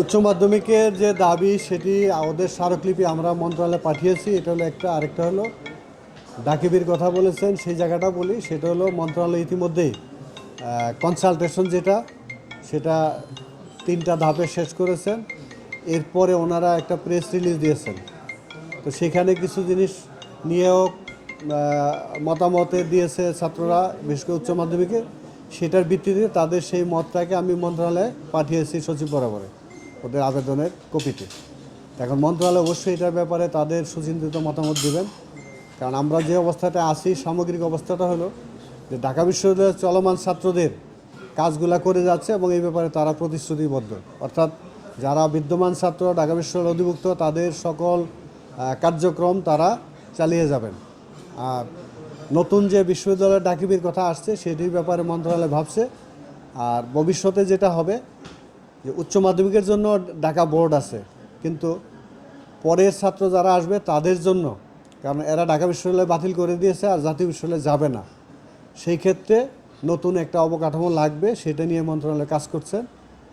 উচ্চ মাধ্যমিকের যে দাবি, সেটি ওদের স্মারকলিপি আমরা মন্ত্রণালয়ে পাঠিয়েছি। এটা হলো একটা, আরেকটা হলো ডাকিবির কথা বলেছেন, সেই জায়গাটা বলি, সেটা হলো মন্ত্রণালয় ইতিমধ্যেই কনসালটেশন যেটা, সেটা তিনটা ধাপে শেষ করেছেন। এরপরে ওনারা একটা প্রেস রিলিজ দিয়েছেন। তো সেখানে কিছু জিনিস নিয়েও মতামতে দিয়েছে ছাত্ররা, বিশেষ করে উচ্চ মাধ্যমিকে, সেটার ভিত্তিতে তাদের সেই মতটাকে আমি মন্ত্রণালয়ে পাঠিয়েছি সচিব বরাবরে। ওদের আবেদনের কপিতে। এখন মন্ত্রণালয় অবশ্যই এটার ব্যাপারে তাদের সুচিন্তিত মতামত দেবেন। কারণ আমরা যে অবস্থাতে আছি, সামগ্রিক অবস্থাটা হলো যে ঢাকা বিশ্ববিদ্যালয়ের চলমান ছাত্রদের কাজগুলা করে যাচ্ছে এবং এই ব্যাপারে তারা প্রতিশ্রুতিবদ্ধ। অর্থাৎ যারা বিদ্যমান ছাত্র, ঢাকা বিশ্ববিদ্যালয় অধিভুক্ত, তাদের সকল কার্যক্রম তারা চালিয়ে যাবেন। আর নতুন যে বিশ্ববিদ্যালয়ের ডাকিবির কথা আসছে, সেটির ব্যাপারে মন্ত্রণালয় ভাবছে। আর ভবিষ্যতে যেটা হবে যে উচ্চ মাধ্যমিকের জন্য ঢাকা বোর্ড আছে। কিন্তু পরের ছাত্র যারা আসবে তাদের জন্য, কারণ এরা ঢাকা বিশ্ববিদ্যালয় বাতিল করে দিয়েছে আর জাতীয় বিশ্ববিদ্যালয়ে যাবে না। সেই ক্ষেত্রে নতুন একটা অবকাঠামো লাগবে, সেটা নিয়ে মন্ত্রণালয় কাজ করছেন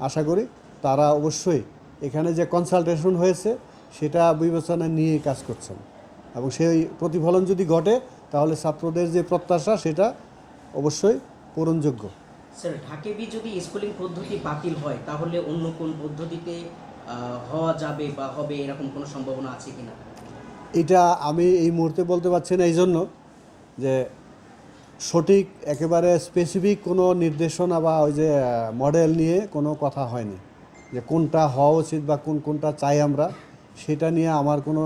আশা করি তারা অবশ্যই এখানে যে কনসালটেশন হয়েছে, সেটা বিবেচনা নিয়ে কাজ করছেন। এবং সেই প্রতিফলন যদি ঘটে, তাহলে ছাত্রদের যে প্রত্যাশা, সেটা অবশ্যই পূরণযোগ্য। স্যার ঢাকেবি যদি স্কুলিং পদ্ধতি বাতিল হয়, তাহলে অন্য কোন পদ্ধতিতে হওয়া যাবে বা হবে এরকম কোনো সম্ভাবনা আছে কিনা? এটা আমি এই মুহূর্তে বলতে পারছি না এই জন্য যে সঠিক একেবারে স্পেসিফিক কোনো নির্দেশনা বা ওই যে মডেল নিয়ে কোনো কথা হয়নি। যে কোনটা হওয়া উচিত বা কোন কোনটা চাই আমরা, সেটা নিয়ে আমার কোনো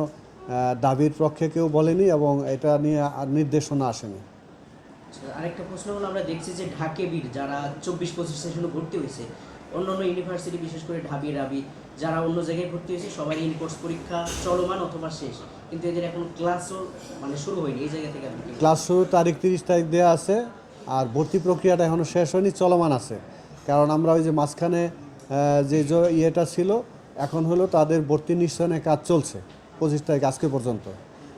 দাবির পক্ষে কেউ বলেনি এবং এটা নিয়ে আর নির্দেশনা আসেনি। আরেকটা প্রশ্ন হলো, আমরা দেখছি যে ঢাকে বীর যারা চব্বিশ পঁচিশ সেশনে ভর্তি হয়েছে, অন্য অন্য ইউনিভার্সিটি বিশেষ করে ঢাবি, রাবি, যারা অন্য জায়গায় ভর্তি হয়েছে সবাই ইন কোর্স পরীক্ষা চলমান অথবা শেষ। কিন্তু এদের এখন ক্লাসও মানে শুরু হয়নি, এই জায়গা থেকে ক্লাস শুরু তারিখ তিরিশ তারিখ দেওয়া আছে, আর ভর্তি প্রক্রিয়াটা এখনও শেষ হয়নি, চলমান আছে। কারণ আমরা ওই যে মাঝখানে যে ইয়েটা ছিল, এখন হলো তাদের ভর্তি নিশ্চয়নের কাজ চলছে, পঁচিশ তারিখ আজকে পর্যন্ত।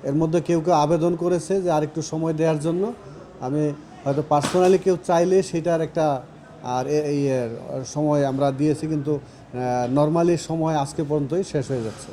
এর মধ্যে কেউ কেউ আবেদন করেছে যে আরেকটু সময় দেওয়ার জন্য। আমি হয়তো পার্সোনালি কেউ চাইলে সেটার একটা, আর এই সময় আমরা দিয়েছি, কিন্তু নর্মালি সময় আজকে পর্যন্তই শেষ হয়ে যাচ্ছে।